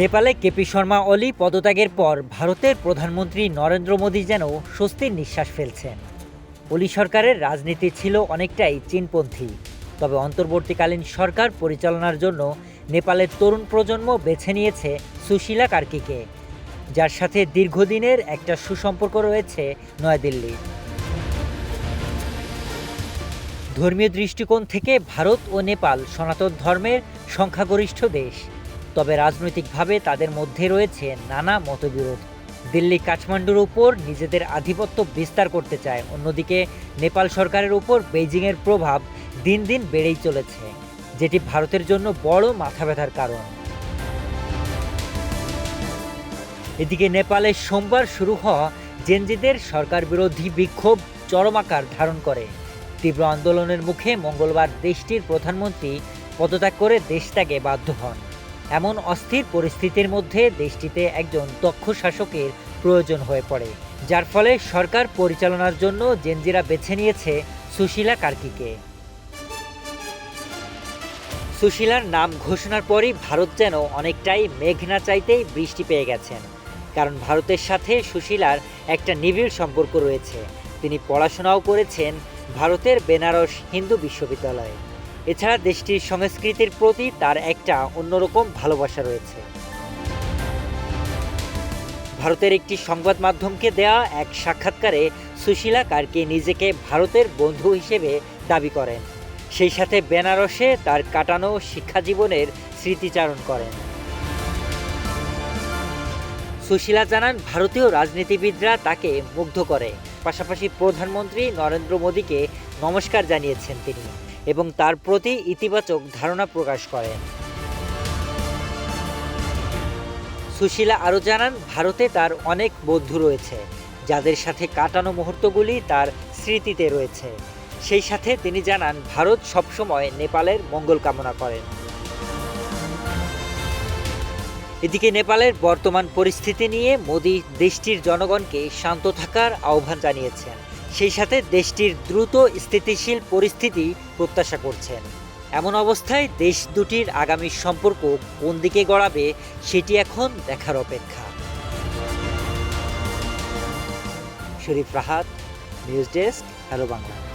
নেপালে কেপি শর্মা অলি পদত্যাগের পর ভারতের প্রধানমন্ত্রী নরেন্দ্র মোদী যেন স্বস্তির নিঃশ্বাস ফেলছেন। অলি সরকারের রাজনীতি ছিল অনেকটাই চীনপন্থী। তবে অন্তর্বর্তীকালীন সরকার পরিচালনার জন্য নেপালের তরুণ প্রজন্ম বেছে নিয়েছে সুশীলা কার্কিকে। যার সাথে দীর্ঘদিনের একটা সুসম্পর্ক রয়েছে নয়াদিল্লির ধর্মীয় দৃষ্টিকোণ থেকে ভারত ও নেপাল সনাতন ধর্মের সংখ্যাগরিষ্ঠ দেশ। তবে রাজনৈতিকভাবে তাদের মধ্যে রয়েছে নানা মতবিরোধ। দিল্লি কাঠমান্ডুর উপর নিজেদের আধিপত্য বিস্তার করতে চায়। অন্যদিকে নেপাল সরকারের উপর বেইজিংয়ের প্রভাব দিন দিন বেড়েই চলেছে, যেটি ভারতের জন্য বড় মাথা ব্যথার কারণ। এদিকে নেপালে সোমবার শুরু হওয়া জেনজিদের সরকার বিরোধী বিক্ষোভ চরম আকার ধারণ করে। তীব্র আন্দোলনের মুখে মঙ্গলবার দেশটির প্রধানমন্ত্রী পদত্যাগ করে দেশ ত্যাগে বাধ্য হন। এমন অস্থির পরিস্থিতির মধ্যে দেশটিতে একজন দক্ষ শাসকের প্রয়োজন হয়ে পড়ে, যার ফলে সরকার পরিচালনার জন্য জেনজিরা বেছে নিয়েছে সুশীলা কার্কিকে। সুশীলার নাম ঘোষণার পরই ভারত যেন অনেকটাই মেঘনা চাইতেই বৃষ্টি পেয়ে গেছেন, কারণ ভারতের সাথে সুশীলার একটা নিবিড় সম্পর্ক রয়েছে। তিনি পড়াশোনাও করেছেন ভারতের বেনারস হিন্দু বিশ্ববিদ্যালয়ে। এছাড়া দেশটির সংস্কৃতির প্রতি তার একটা অন্যরকম ভালোবাসা রয়েছে। ভারতের একটি সংবাদ মাধ্যমকে দেয়া এক সাক্ষাৎকারে সুশীলা কার্কে নিজেকে ভারতের বন্ধু হিসেবে দাবি করেন। সেই সাথে বেনারসে তার কাটানো শিক্ষা জীবনের স্মৃতিচারণ করেন। সুশীলা জানান, ভারতীয় রাজনীতিবিদরা তাকে মুগ্ধ করে। পাশাপাশি প্রধানমন্ত্রী নরেন্দ্র মোদীকে নমস্কার জানিয়েছেন তিনি। এবং তার প্রতি ইতিবাচক ধারণা প্রকাশ করেন। সুশীলা আরও জানান, ভারতে তার অনেক বন্ধু রয়েছে, যাদের সাথে কাটানো মুহূর্তগুলি তার স্মৃতিতে রয়েছে। সেই সাথে তিনি জানান, ভারত সবসময় নেপালের মঙ্গল কামনা করেন। এদিকে নেপালের বর্তমান পরিস্থিতি নিয়ে মোদি দেশটির জনগণকে শান্ত থাকার আহ্বান জানিয়েছেন। সেই সাথে দেশটির দ্রুত স্থিতিশীল পরিস্থিতি প্রত্যাশা করছেন। এমন অবস্থায় দেশ দুটির আগামী সম্পর্ক কোন দিকে গড়াবে সেটি এখন দেখার অপেক্ষা। Sharif Rahat, news desk hello Bangla.